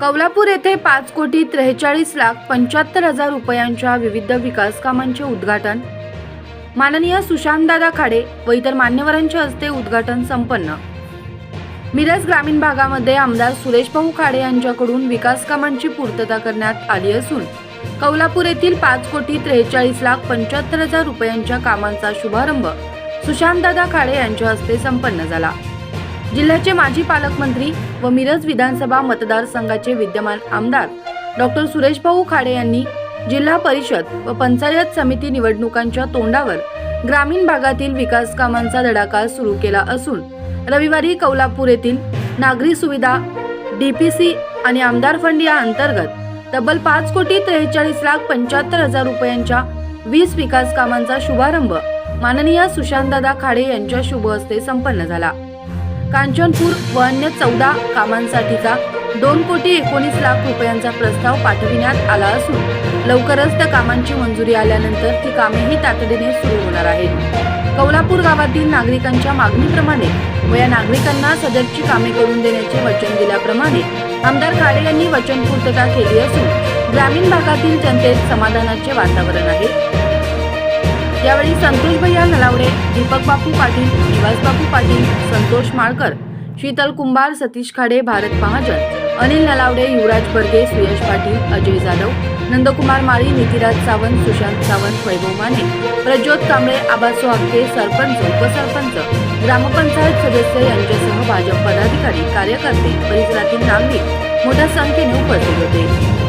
कौलापूर येथे पाच कोटी त्रेचाळीस लाख पंच्याहत्तर हजार रुपयांच्या विविध विकास कामांचे उद्घाटन. माननीय सुशांतदादा खाडे व इतर मान्यवरांच्या हस्ते उद्घाटन संपन्न. मिरज ग्रामीण भागामध्ये आमदार सुरेश भाऊ खाडे यांच्याकडून विकास कामांची पूर्तता करण्यात आली असून कौलापूर येथील पाच कोटी त्रेचाळीस लाख पंच्याहत्तर हजार रुपयांच्या कामांचा शुभारंभ सुशांतदादा खाडे यांच्या हस्ते संपन्न झाला. जिल्ह्याचे माजी पालकमंत्री व मिरज विधानसभा मतदारसंघाचे विद्यमान आमदार डॉक्टर सुरेशभाऊ खाडे यांनी जिल्हा परिषद व पंचायत समिती निवडणुकांच्या तोंडावर ग्रामीण भागातील विकास कामांचा धडाका सुरू केला असून रविवारी कौलापूर येथील नागरी सुविधा डीपीसी आणि आमदार फंड या अंतर्गत तब्बल पाच कोटी त्रेचाळीस लाख पंच्याहत्तर हजार रुपयांच्या वीस विकास कामांचा शुभारंभ माननीय सुशांतदादा खाडे यांच्या शुभ हस्ते संपन्न झाला. कांचनपूर व अन्य चौदा कामांसाठीचा दोन कोटी एकोणीस लाख रुपयांचा प्रस्ताव पाठविण्यात आला असून लवकरच त्या कामांची मंजुरी आल्यानंतर ती कामेही तातडीने सुरू होणार आहेत. कौलापूर गावातील नागरिकांच्या मागणीप्रमाणे व या नागरिकांना सदरची कामे करून देण्याचे वचन दिल्याप्रमाणे आमदार काळे यांनी वचनपूर्तता केली असून ग्रामीण भागातील जनतेत समाधानाचे वातावरण आहे. यावेळी संतोष भैया नलावडे दीपक बापू पाटील निवास बापू पाटील संतोष माळकर शीतल कुंभार सतीश खाडे भारत महाजन अनिल नलावडे युवराज बर्गे सुयश पाटील अजय जाधव नंदकुमार माळी नितीराज सावंत सुशांत सावंत वैभव माने प्रज्योत कांबळे आबासो हक्के सरपंच उपसरपंच ग्रामपंचायत सदस्य यांच्यासह भाजप पदाधिकारी कार्यकर्ते परिसरातील नागरिक मोठ्या संख्येने उपस्थित होते.